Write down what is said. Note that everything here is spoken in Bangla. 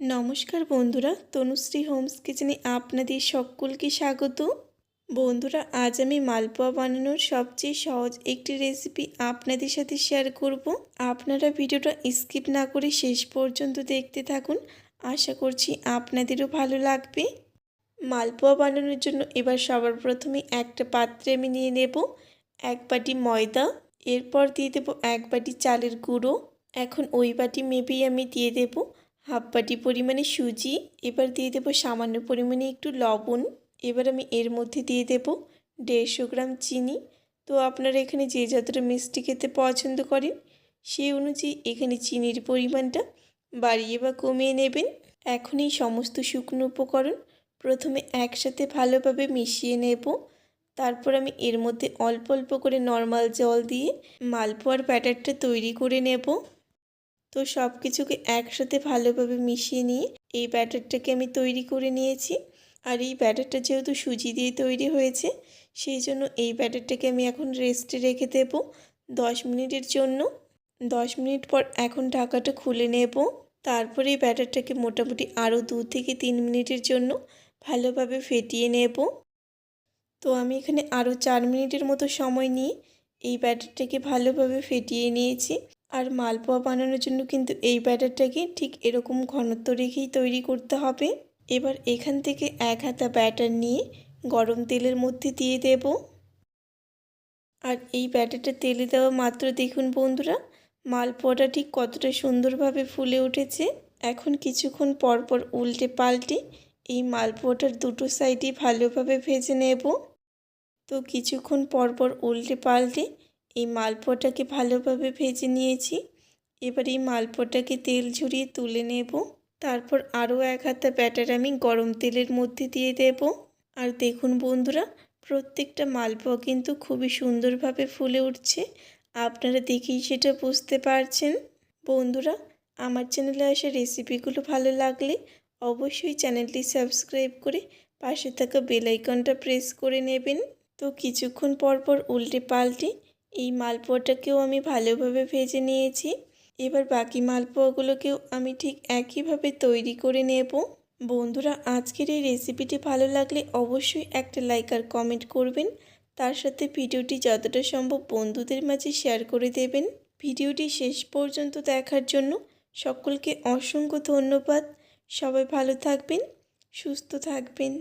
নমস্কার বন্ধুরা, তনুশ্রী হোমস কিচেনে আপনাদের সকলকে স্বাগত। বন্ধুরা, আজ আমি মালপোয়া বানানোর সবচেয়ে সহজ একটি রেসিপি আপনাদের সাথে শেয়ার করব। আপনারা ভিডিওটা স্কিপ না করে শেষ পর্যন্ত দেখতে থাকুন। আশা করছি আপনাদেরও ভালো লাগবে। মালপোয়া বানানোর জন্য এবার সবার প্রথমে একটা পাত্রে আমি নিয়ে নেব এক বাটি ময়দা, এরপর দিয়ে দেবো এক বাটি চালের গুঁড়ো। এখন ওই বাটি মেপেই আমি দিয়ে দেবো। হাফ বাটি পরিমাণে সুজি, এবার দিয়ে দেবো সামান্য পরিমাণে একটু লবণ। এবার আমি এর মধ্যে দিয়ে দেব দেড়শো গ্রাম চিনি। তো আপনারা এখানে যে যতটা মিষ্টি খেতে পছন্দ করেন, সেই অনুযায়ী এখানে চিনির পরিমাণটা বাড়িয়ে বা কমিয়ে নেবেন। এখন এই সমস্ত শুকনো উপকরণ প্রথমে একসাথে ভালোভাবে মিশিয়ে নেব। তারপর আমি এর মধ্যে অল্প অল্প করে নর্মাল জল দিয়ে মালপোয়ার ব্যাটারটা তৈরি করে নেব। তো সব কিছুকে একসাথে ভালোভাবে মিশিয়ে নিয়ে এই ব্যাটারটাকে আমি তৈরি করে নিয়েছি। আর এই ব্যাটারটা যেহেতু সুজি দিয়ে তৈরি হয়েছে, সেই জন্য এই ব্যাটারটাকে আমি এখন রেস্টে রেখে দেব দশ মিনিটের জন্য। দশ মিনিট পর এখন ঢাকাটা খুলে নেব। তারপরে এই ব্যাটারটাকে মোটামুটি আরও দু থেকে তিন মিনিটের জন্য ভালোভাবে ফেটিয়ে নেব। তো আমি এখানে আরও চার মিনিটের মতো সময় নিয়ে এই ব্যাটারটাকে ভালোভাবে ফেটিয়ে নিয়েছি। আর মালপোয়া বানানোর জন্য কিন্তু এই ব্যাটারটাকে ঠিক এরকম ঘনত্ব রেখেই তৈরি করতে হবে। এবার এখান থেকে এক হাতা ব্যাটার নিয়ে গরম তেলের মধ্যে দিয়ে দেব। আর এই ব্যাটারটা তেলে দেওয়া মাত্র দেখুন বন্ধুরা, মালপোয়াটা ঠিক কতটা সুন্দরভাবে ফুলে উঠেছে। এখন কিছুক্ষণ পরপর উল্টে পাল্টে এই মালপোয়াটার দুটো সাইডই ভালোভাবে ভেজে নেব। তো কিছুক্ষণ পরপর উল্টে পাল্টে এই মালপোয়াটাকে ভালোভাবে ভেজে নিয়েছি। এবার এই মালপোয়াটাকে তেল ঝরিয়ে তুলে নেব। তারপর আরও এক হাতা ব্যাটার আমি গরম তেলের মধ্যে দিয়ে দেব। আর দেখুন বন্ধুরা, প্রত্যেকটা মালপোয়া কিন্তু খুবই সুন্দরভাবে ফুলে উঠছে। আপনারা দেখেই সেটা বুঝতে পারছেন। বন্ধুরা, আমার চ্যানেলে আসা রেসিপিগুলো ভালো লাগলে অবশ্যই চ্যানেলটি সাবস্ক্রাইব করে পাশে থাকা বেলাইকনটা প্রেস করে নেবেন। তো কিছুক্ষণ পর পর উল্টে পাল্টে এই মালপোয়াটাকেও আমি ভালোভাবে ভেজে নিয়েছি। এবার বাকি মালপোয়াগুলোকেও আমি ঠিক একইভাবে তৈরি করে নেব। বন্ধুরা, আজকের এই রেসিপিটি ভালো লাগলে অবশ্যই একটা লাইক আর কমেন্ট করবেন। তার সাথে ভিডিওটি যতটা সম্ভব বন্ধুদের মাঝে শেয়ার করে দেবেন। ভিডিওটি শেষ পর্যন্ত দেখার জন্য সকলকে অসংখ্য ধন্যবাদ। সবাই ভালো থাকবেন, সুস্থ থাকবেন।